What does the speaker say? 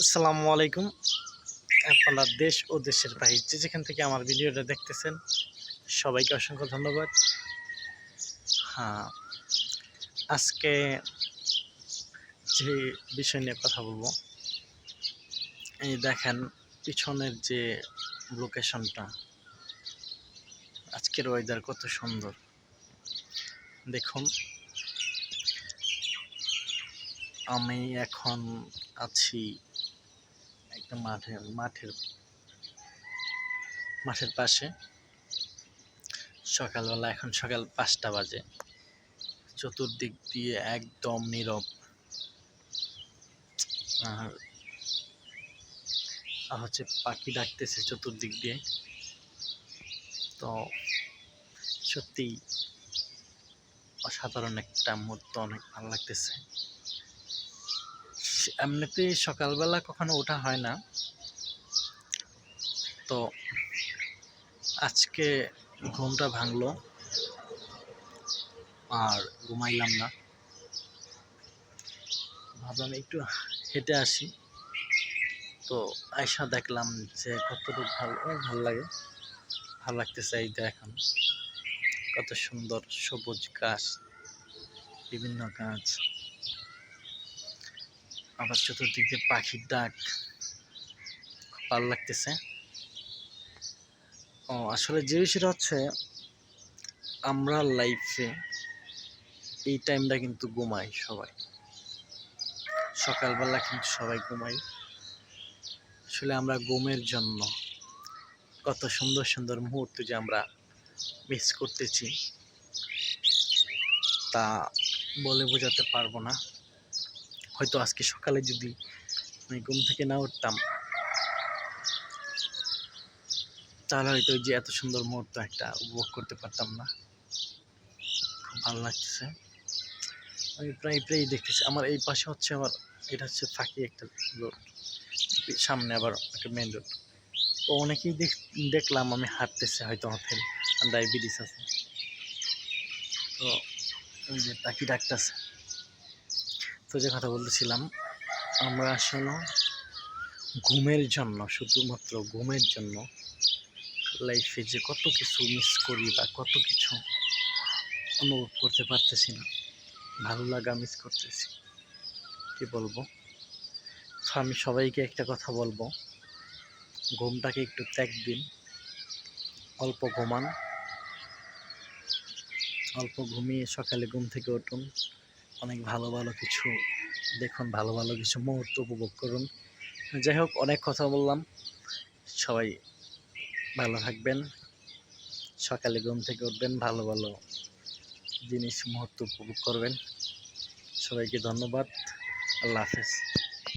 আসসালামু আলাইকুম। আপনারা দেশ ও দেশের বাহির যে যেখান থেকে আমার ভিডিওটা দেখতেছেন, সবাইকে অসংখ্য ধন্যবাদ। হ্যাঁ আজকে যে বিষয় নিয়ে কথা বলব, এই দেখেন পিছনের যে লোকেশনটা আজকের ওয়েদার কত সুন্দর। দেখুন, আমি এখন আছি একটা মাঠে মাঠের মাঠের পাশে। সকালবেলা এখন সকাল পাঁচটা বাজে। চতুর্দিক দিয়ে একদম নীরব। আর আর হচ্ছে পাখি ডাকতেছে চতুর্দিক দিয়ে। তো সত্যি অসাধারণ একটা মুহূর্ত অনেক ভালো লাগতেছে। এমনিতে সকালবেলা কখনো ওঠা হয় না। তো আজকে ঘুমটা ভাঙলো আর ঘুমাইলাম না। ভাবলাম একটু হেঁটে আসি। তো আয়সা দেখলাম যে কতটুকু ভালো ভালো লাগে। ভালো লাগতেছে এই এখন। কত সুন্দর সবুজ গাছ, বিভিন্ন গাছ। আবার চতুর্দিক পাখির ডাক। ভালো লাগতেছে। ও, আসলে যে বিষয়টা হচ্ছে, আমরা লাইফে এই টাইমটা কিন্তু ঘুমাই সবাই। সকালবেলা কিন্তু সবাই ঘুমাই। আসলে আমরা ঘুমের জন্য কত সুন্দর সুন্দর মুহূর্ত যে আমরা মিস করতেছি, তা বলে বোঝাতে পারব না। হয়তো আজকে সকালে যদি আমি ঘুম থেকে না উঠতাম, তাহলে হয়তো যে এত সুন্দর মুহূর্ত একটা উপভোগ করতে পারতাম না। খুব ভালো লাগতেছে। আমি প্রায় প্রায় দেখতেছি। আমার এই পাশে হচ্ছে আমার, এটা হচ্ছে ফাঁকি একটা রোড। সামনে আবার একটা মেন রোড তো অনেকেই দেখ, দেখলাম আমি হাঁটতেছে হয়তো হোটেল ডায়াবেটিস আছে। তো ওই যে পাখি ডাকতেছে। তো যে কথা বলতেছিলাম, আমরা আসলে ঘুমের জন্য, শুধুমাত্র ঘুমের জন্য লাইফে যে কত কিছু মিস করি বা কত কিছু অনুভব করতে পারতেছি না, ভালো লাগা মিস করতেছি। কি বলব? তো আমি সবাইকে একটা কথা বলব, ঘুমটাকে একটু ত্যাগ দিন, অল্প ঘুমান, অল্প ঘুমিয়ে সকালে ঘুম থেকে উঠুন। অনেক ভালো ভালো কিছু দেখুন, ভালো ভালো কিছু মুহূর্ত উপভোগ করুন। যাই হোক, অনেক কথা বললাম। সবাই ভালো থাকবেন। সকালে ঘুম থেকে উঠবেন, ভালো ভালো জিনিস, মুহূর্ত উপভোগ করবেন। সবাইকে ধন্যবাদ। আল্লাহ হাফেজ।